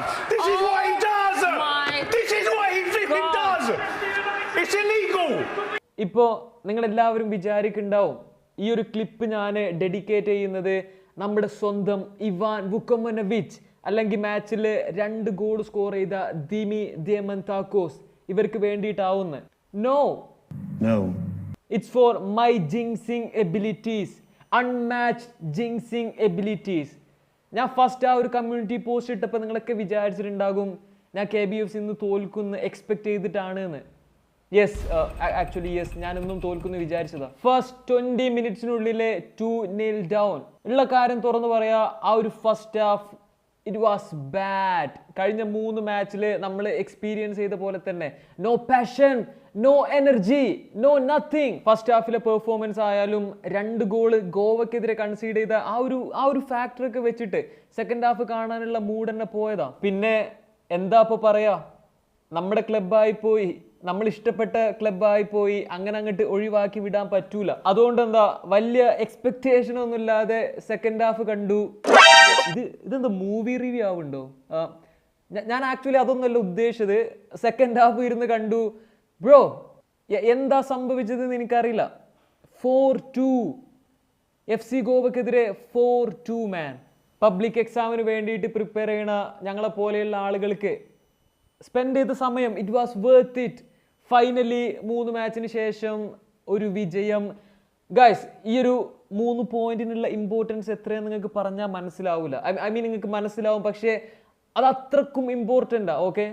does. This is what he does. my This is what he flipping God. does. It's illegal. ഇപ്പോൾ നിങ്ങളെല്ലാവരും വിചാരിക്കുന്നുണ്ടാവും ഈ ഒരു clip ഞാൻ dedicate ചെയ്യുന്നത് നമ്മുടെ സ്വന്തം ഇവാൻ വുക്കമനവിച്ച് അല്ലെങ്കിൽ മാച്ചിൽ രണ്ട് ഗോൾ സ്കോർ ചെയ്ത ദിമി ദിയമന്താക്കോസ് ഇവർക്ക് വേണ്ടിയിട്ടാവുന്ന no no it's for my jinxing abilities unmatched jinxing abilities ഞാൻ ഫസ്റ്റ് ആ ഒരു കമ്മ്യൂണിറ്റി പോസ്റ്റ് ഇട്ടപ്പോൾ നിങ്ങളൊക്കെ വിചാരിച്ചിട്ടുണ്ടാകും ഞാൻ കെ ബി എഫ് സിന്ന് തോൽക്കുന്ന് എക്സ്പെക്ട് ചെയ്തിട്ടാണ് എന്ന് യെസ് ആക്ച്വലി യെസ് ഞാനൊന്നും തോൽക്കുന്നു വിചാരിച്ചതാ. ഫസ്റ്റ് ട്വന്റി മിനിറ്റ്സിനുള്ളിലെ ടു നിൽ ഡൗൺ ഉള്ള കാര്യം തുറന്നു പറയാ ആ ഒരു first half it was bad കഴിഞ്ഞ മൂന്ന് മാച്ചിൽ നമ്മൾ എക്സ്പീരിയൻസ് ചെയ്ത പോലെ തന്നെ. No passion no energy no nothing first ഹാഫിലെ performance ആയാലും രണ്ട് ഗോൾ ഗോവക്കെതിരെ കൺസീഡ് ചെയ്ത ആ ഒരു ആ ഒരു ഫാക്ടറൊക്കെ വെച്ചിട്ട് സെക്കൻഡ് ഹാഫ് കാണാനുള്ള മൂഡ് തന്നെ പോയതാ. പിന്നെ എന്താ ഇപ്പോൾ പറയാ? നമ്മുടെ ക്ലബായി പോയി. നമ്മൾ ഇഷ്ടപ്പെട്ട ക്ലബായി പോയി. അങ്ങനെ അങ്ങോട്ട് ഒഴിവാക്കി വിടാൻ പറ്റൂല. അതുകൊണ്ട് എന്താ? വലിയ എക്സ്പെക്ടേഷൻ ഒന്നും ഇല്ലാതെ സെക്കൻഡ് ഹാഫ് കണ്ടു. ഇത് ഇതെന്താ മൂവി റിവ്യൂ ആവുണ്ടോ? ഞാൻ ആക്ച്വലി അതൊന്നല്ല ഉദ്ദേശിച്ചത്. സെക്കൻഡ് ഹാഫ് ഇരുന്ന് കണ്ടു. ബ്രോ എന്താ സംഭവിച്ചതെന്ന് എനിക്കറിയില്ല. ഫോർ ടു എഫ് സി ഗോവക്കെതിരെ ഫോർ ടു മാൻ പബ്ലിക് എക്സാമിന് വേണ്ടിയിട്ട് പ്രിപ്പയർ ചെയ്യണ ഞങ്ങളെ പോലെയുള്ള ആളുകൾക്ക് സ്പെൻഡ് ചെയ്ത സമയം it was worth it finally മൂന്ന് മാച്ചിന് ശേഷം ഒരു വിജയം. ഗൈസ് ഈ ഒരു മൂന്ന് പോയിന്റിനുള്ള ഇമ്പോർട്ടൻസ് എത്രയാണെന്ന് നിങ്ങൾക്ക് പറഞ്ഞാൽ മനസ്സിലാവില്ല ഐ മീൻ നിങ്ങൾക്ക് മനസ്സിലാവും പക്ഷേ അത് അത്രക്കും ഇമ്പോർട്ടന്റാ ഓക്കെ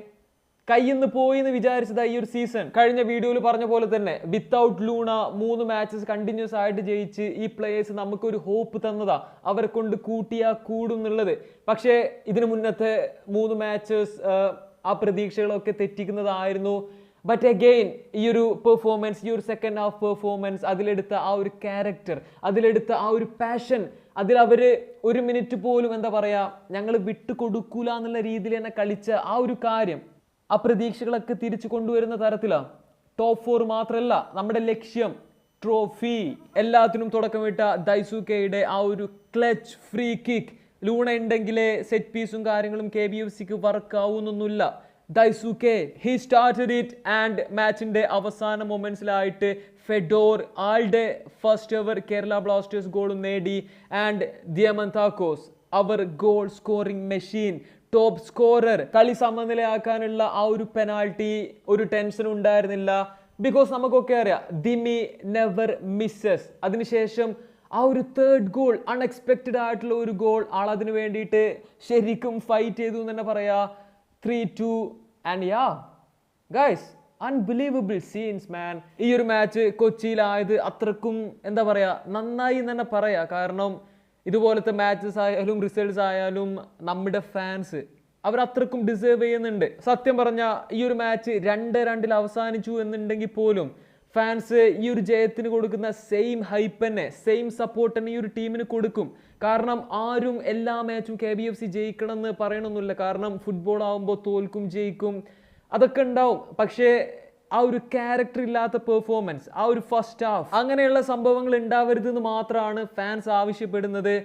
കയ്യിൽ നിന്ന് പോയി എന്ന് വിചാരിച്ചതാണ് ഈ ഒരു സീസൺ കഴിഞ്ഞ വീഡിയോയിൽ പറഞ്ഞ പോലെ തന്നെ വിത്തൗട്ട് ലൂണ മൂന്ന് മാച്ചസ് കണ്ടിന്യൂസ് ആയിട്ട് ജയിച്ച് ഈ പ്ലേയേഴ്സ് നമുക്കൊരു ഹോപ്പ് തന്നതാ അവരെ കൊണ്ട് കൂട്ടിയാ കൂടും എന്നുള്ളത്. പക്ഷേ ഇതിനു മുന്നത്തെ മൂന്ന് മാച്ചസ് ആ പ്രതീക്ഷകളൊക്കെ തെറ്റിക്കുന്നതായിരുന്നു. ബട്ട് അഗെയിൻ ഈ ഒരു പെർഫോമൻസ് ഈ ഒരു സെക്കൻഡ് ഹാഫ് പെർഫോമൻസ് അതിലെടുത്ത ആ ഒരു ക്യാരക്ടർ അതിലെടുത്ത ആ ഒരു പാഷൻ അതിൽ അവർ ഒരു മിനിറ്റ് പോലും എന്താ പറയുക ഞങ്ങൾ വിട്ടുകൊടുക്കൂല എന്നുള്ള രീതിയിൽ തന്നെ കളിച്ച ആ ഒരു കാര്യം ആ പ്രതീക്ഷകളൊക്കെ തിരിച്ചു കൊണ്ടുവരുന്ന തരത്തിലാണ് ടോപ്പ് ഫോർ മാത്രമല്ല നമ്മുടെ ലക്ഷ്യം ട്രോഫി എല്ലാത്തിനും തുടക്കമിട്ട ദൈസുക്കയുടെ ആ ഒരു ക്ലച്ച് ഫ്രീ കിക്ക് ലൂണ ഉണ്ടെങ്കിലേ സെറ്റ് പീസും കാര്യങ്ങളും കെ ബി എഫ് സിക്ക് work ആവുന്നൊന്നുമില്ല. Daisuke he started it and മാച്ചിന്റെ അവസാന മൊമെന്റ്സിലായിട്ട് ഫെഡോർ ആളുടെ ഫസ്റ്റ് എവർ കേരള ബ്ലാസ്റ്റേഴ്സ് ഗോളും നേടി and Diamantakos our goal scoring machine top scorer കളി സമനിലയാക്കാനുള്ള ആ ഒരു പെനാൾട്ടി ഒരു ടെൻഷൻ ഉണ്ടായിരുന്നില്ല. ബിക്കോസ് നമുക്കൊക്കെ അറിയാം ദിമി നെവർ മിസ്സസ് അതിനുശേഷം ആ ഒരു തേർഡ് ഗോൾ അൺഎക്സ്പെക്റ്റഡ് ആയിട്ടുള്ള ഒരു ഗോൾ ആൾ അതിനു വേണ്ടിയിട്ട് ശരിക്കും ഫൈറ്റ് ചെയ്തു എന്ന് തന്നെ പറയാ. Three two and yeah guys unbelievable scenes man ഈ ഒരു മാച്ച് കൊച്ചിയിലായത് അത്രക്കും എന്താ പറയുക നന്നായി തന്നെ പറയാ. കാരണം ഇതുപോലത്തെ മാച്ചസ് ആയാലും റിസൾട്ട്സ് ആയാലും നമ്മുടെ ഫാൻസ് അവർ അത്രക്കും ഡിസേർവ് ചെയ്യുന്നുണ്ട്. സത്യം പറഞ്ഞാൽ ഈ ഒരു മാച്ച് രണ്ട് രണ്ടിൽ അവസാനിച്ചു എന്നുണ്ടെങ്കിൽ പോലും ഫാൻസ് ഈ ഒരു ജയത്തിന് കൊടുക്കുന്ന സെയിം ഹൈപ്പ് തന്നെ സെയിം സപ്പോർട്ട് തന്നെ ഈ ഒരു ടീമിന് കൊടുക്കും. കാരണം ആരും എല്ലാ മാച്ചും കെ ബി എഫ് സി ജയിക്കണം എന്ന് പറയണമെന്നില്ല കാരണം ഫുട്ബോൾ ആകുമ്പോൾ തോൽക്കും ജയിക്കും അതൊക്കെ ഉണ്ടാവും. പക്ഷേ ആ ഒരു ക്യാരക്ടർ ഇല്ലാത്ത പെർഫോമൻസ് ആ ഒരു ഫസ്റ്റ് ഹാഫ് അങ്ങനെയുള്ള സംഭവങ്ങൾ ഉണ്ടാവരുതെന്ന് മാത്രമാണ് ഫാൻസ് ആവശ്യപ്പെടുന്നത്.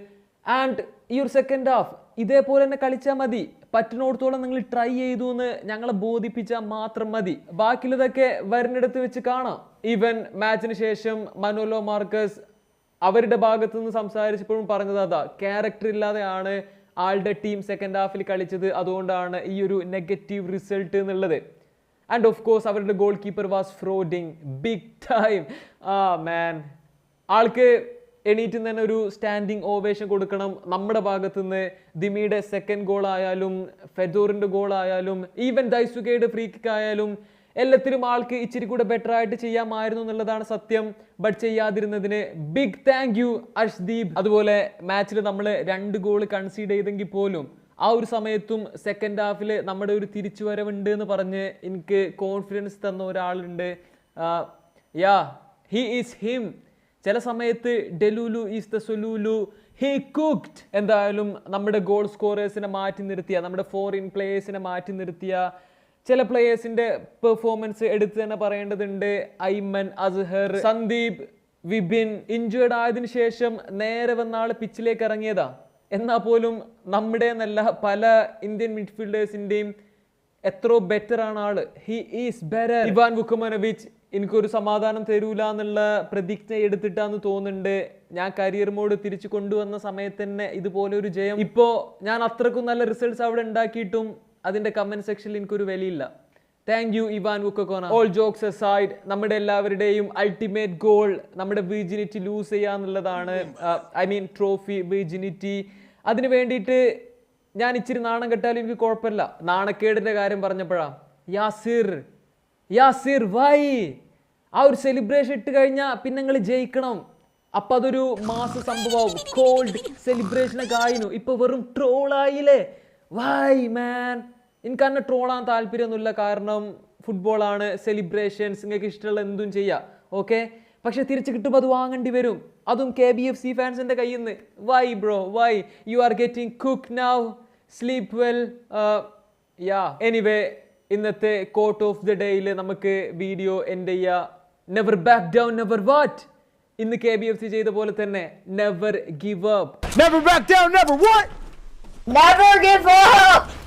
ആൻഡ് ഈ ഒരു സെക്കൻഡ് ഹാഫ് ഇതേപോലെ തന്നെ കളിച്ചാൽ മതി. പറ്റുന്നിടത്തോളം നിങ്ങൾ ട്രൈ ചെയ്തു എന്ന് ഞങ്ങളെ ബോധിപ്പിച്ചാൽ മാത്രം മതി. ബാക്കിയുള്ളതൊക്കെ വരുന്നിടത്ത് വെച്ച് കാണാം. ഈവൻ മാച്ചിന് ശേഷം മനോലോ മാർക്കസ് അവരുടെ ഭാഗത്തു നിന്ന് സംസാരിച്ചപ്പോഴും പറഞ്ഞത് അതാ ക്യാരക്ടർ ഇല്ലാതെയാണ് ആളുടെ ടീം സെക്കൻഡ് ഹാഫിൽ കളിച്ചത്. അതുകൊണ്ടാണ് ഈ ഒരു നെഗറ്റീവ് റിസൾട്ട് എന്നുള്ളത്. ആൻഡ് ഓഫ് കോഴ്സ് അവരുടെ goalkeeper was frauding big time ആ മാൻ ആൾക്ക് എണീറ്റ് തന്നെ ഒരു സ്റ്റാൻഡിങ് ഓവേഷൻ കൊടുക്കണം. നമ്മുടെ ഭാഗത്തു നിന്ന് ദിമിയുടെ സെക്കൻഡ് ഗോൾ ആയാലും ഫെദോറിന്റെ ഗോൾ ആയാലും ഈവൻ ദൈസുകയുടെ ഫ്രീ കിക്ക് ആയാലും എല്ലാത്തിലും ആൾക്ക് ഇച്ചിരി കൂടെ ബെറ്റർ ആയിട്ട് ചെയ്യാമായിരുന്നു എന്നുള്ളതാണ് സത്യം. ബട്ട് ചെയ്യാതിരുന്നതിന് ബിഗ് താങ്ക് യു അർഷ്ദീപ്. അതുപോലെ മാച്ചിൽ നമ്മൾ രണ്ട് ഗോൾ കൺസീഡ് ചെയ്തെങ്കിൽ പോലും ആ ഒരു സമയത്തും സെക്കൻഡ് ഹാഫിൽ നമ്മുടെ ഒരു തിരിച്ചുവരവുണ്ട് എന്ന് പറഞ്ഞ് എനിക്ക് കോൺഫിഡൻസ് തന്ന ഒരാളുണ്ട്. യാ ഹി ഈസ് ഹിം ചില സമയത്ത് delulu is the solulu. He cooked എന്തായാലും നമ്മുടെ ഗോൾ സ്കോറേഴ്സിനെ മാറ്റി നിർത്തിയ നമ്മുടെ ഫോറിൻ പ്ലേയേഴ്സിനെ മാറ്റി നിർത്തിയ ചില പ്ലേയേഴ്സിന്റെ പെർഫോമൻസ് എടുത്തു തന്നെ പറയേണ്ടതുണ്ട്. ഐമൻ അസ്ഹർ സന്ദീപ് വിപിൻ ഇഞ്ചേർഡ് ആയതിനു ശേഷം നേരെ വന്നാൾ പിച്ചിലേക്ക് ഇറങ്ങിയതാ. എന്നാൽ പോലും നമ്മുടെ നല്ല പല ഇന്ത്യൻ മിഡ്ഫീൽഡേഴ്സിന്റെയും എത്രയോ ബെറ്റർ ആണ് ആൾ. He is better Ivan Vukomanovic എനിക്കൊരു സമാധാനം തരൂല എന്നുള്ള പ്രതിജ്ഞ എടുത്തിട്ടാന്ന് തോന്നുന്നുണ്ട്. ഞാൻ കരിയർ മോഡ് തിരിച്ചു കൊണ്ടുവന്ന സമയത്ത് തന്നെ ഇതുപോലെ ഒരു ജയം. ഇപ്പോൾ ഞാൻ അത്രക്കും നല്ല റിസൾട്ട്സ് അവിടെ ഉണ്ടാക്കിയിട്ടും അതിന്റെ കമന്റ് സെക്ഷനിൽ എനിക്കൊരു വിലയില്ല. Thank you Ivan Vukomanovic all jokes aside നമ്മുടെ എല്ലാവരുടെയും അൾട്ടിമേറ്റ് ഗോൾ നമ്മുടെ വിർജിനിറ്റി ലൂസ് ചെയ്യുക എന്നുള്ളതാണ്. ഐ മീൻ ട്രോഫി വിർജിനിറ്റി അതിന് വേണ്ടിയിട്ട് ഞാൻ ഇച്ചിരി നാണം കെട്ടാലും എനിക്ക് കുഴപ്പമില്ല. നാണക്കേടിന്റെ കാര്യം പറഞ്ഞപ്പോഴാണ് യാസിർ. യാസിർ വൈ. ആ ഒരു സെലിബ്രേഷൻ ഇട്ട് കഴിഞ്ഞാൽ പിന്നെ നിങ്ങൾ ജയിക്കണം. അപ്പം അതൊരു മാസ സംഭവമാവും. കോൾഡ് സെലിബ്രേഷൻ ഒക്കെ ആയിരുന്നു ഇപ്പൊ വെറും ട്രോളായില്ലേ വൈ മാൻ എനിക്ക് തന്നെ ട്രോളാൻ താല്പര്യമൊന്നുമില്ല. കാരണം ഫുട്ബോളാണ് സെലിബ്രേഷൻസ് നിങ്ങൾക്ക് ഇഷ്ടമുള്ള എന്തും ചെയ്യാം. ഓക്കെ പക്ഷെ തിരിച്ച് കിട്ടുമ്പോൾ അത് വാങ്ങേണ്ടി വരും. അതും കെ ബി എഫ് സി ഫാൻസിന്റെ കയ്യിൽ നിന്ന് why bro why. You are getting cooked now sleep well yeah anyway ഇന്നത്തെ കോട്ട് ഓഫ് ദി ഡേയിൽ നമുക്ക് വീഡിയോ എൻഡ് ചെയ്യുക never back down never what ഇന്ന് കെ ബി എഫ് സി ചെയ്ത പോലെ തന്നെ never give up never back down never what never give up!